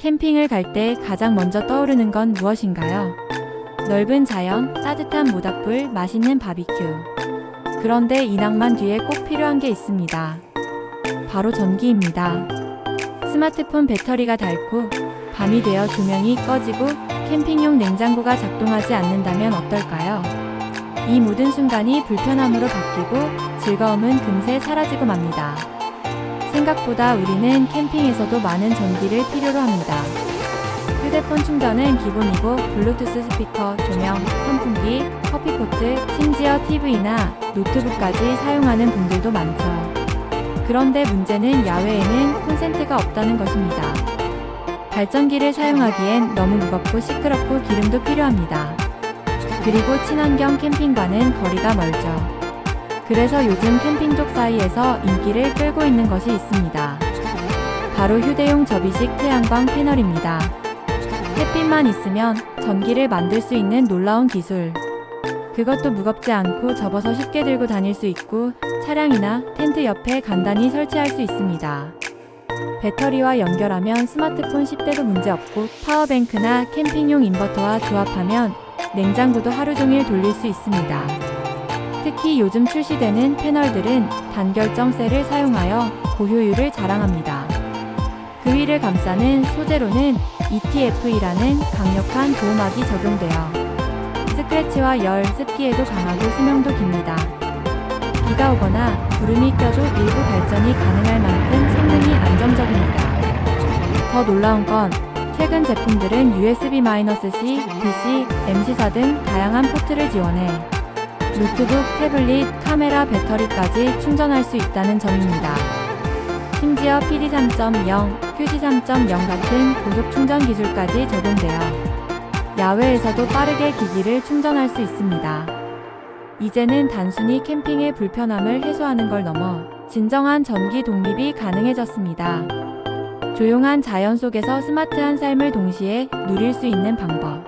캠핑을 갈 때 가장 먼저 떠오르는 건 무엇인가요? 넓은 자연, 따뜻한 모닥불, 맛있는 바비큐. 그런데 이 낭만 뒤에 꼭 필요한 게 있습니다. 바로 전기입니다. 스마트폰 배터리가 닳고 밤이 되어 조명이 꺼지고 캠핑용 냉장고가 작동하지 않는다면 어떨까요? 이 모든 순간이 불편함으로 바뀌고 즐거움은 금세 사라지고 맙니다. 생각보다 우리는 캠핑에서도 많은 전기를 필요로 합니다. 휴대폰 충전은 기본이고 블루투스 스피커, 조명, 선풍기, 커피포트, 심지어 TV나 노트북까지 사용하는 분들도 많죠. 그런데 문제는 야외에는 콘센트가 없다는 것입니다. 발전기를 사용하기엔 너무 무겁고 시끄럽고 기름도 필요합니다. 그리고 친환경 캠핑과는 거리가 멀죠. 그래서 요즘 캠핑족 사이에서 인기를 끌고 있는 것이 있습니다. 바로 휴대용 접이식 태양광 패널입니다. 햇빛만 있으면 전기를 만들 수 있는 놀라운 기술. 그것도 무겁지 않고 접어서 쉽게 들고 다닐 수 있고 차량이나 텐트 옆에 간단히 설치할 수 있습니다. 배터리와 연결하면 스마트폰 10대도 문제없고 파워뱅크나 캠핑용 인버터와 조합하면 냉장고도 하루 종일 돌릴 수 있습니다. 특히 요즘 출시되는 패널들은 단결정 셀을 사용하여 고효율을 자랑합니다. 그 위를 감싸는 소재로는 ETF이라는 강력한 보호막이 적용되어 스크래치와 열, 습기에도 강하고 수명도 깁니다. 비가 오거나 구름이 껴도 일부 발전이 가능할 만큼 성능이 안정적입니다. 더 놀라운 건 최근 제품들은 USB-C, PC, MC4 등 다양한 포트를 지원해 노트북, 태블릿, 카메라, 배터리까지 충전할 수 있다는 점입니다. 심지어 PD 3.0, QC 3.0 같은 고속 충전 기술까지 적용되어 야외에서도 빠르게 기기를 충전할 수 있습니다. 이제는 단순히 캠핑의 불편함을 해소하는 걸 넘어 진정한 전기 독립이 가능해졌습니다. 조용한 자연 속에서 스마트한 삶을 동시에 누릴 수 있는 방법.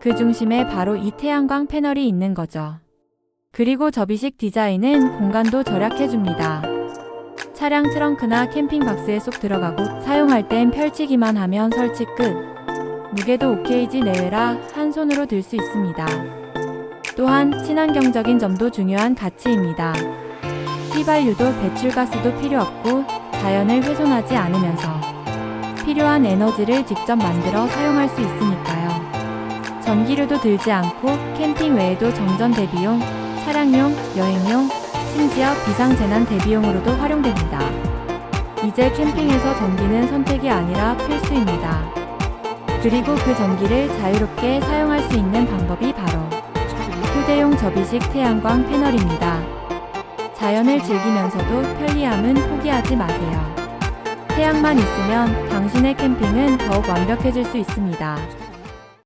그 중심에 바로 이 태양광 패널이 있는 거죠. 그리고 접이식 디자인은 공간도 절약해줍니다. 차량 트렁크나 캠핑 박스에 쏙 들어가고 사용할 땐 펼치기만 하면 설치 끝. 무게도 OKG 내외라 한 손으로 들 수 있습니다. 또한 친환경적인 점도 중요한 가치입니다. 휘발유도 배출가스도 필요 없고 자연을 훼손하지 않으면서 필요한 에너지를 직접 만들어 사용할 수 있으니까요. 전기료도 들지 않고 캠핑 외에도 정전 대비용, 차량용, 여행용, 심지어 비상재난 대비용으로도 활용됩니다. 이제 캠핑에서 전기는 선택이 아니라 필수입니다. 그리고 그 전기를 자유롭게 사용할 수 있는 방법이 바로 휴대용 접이식 태양광 패널입니다. 자연을 즐기면서도 편리함은 포기하지 마세요. 태양만 있으면 당신의 캠핑은 더욱 완벽해질 수 있습니다.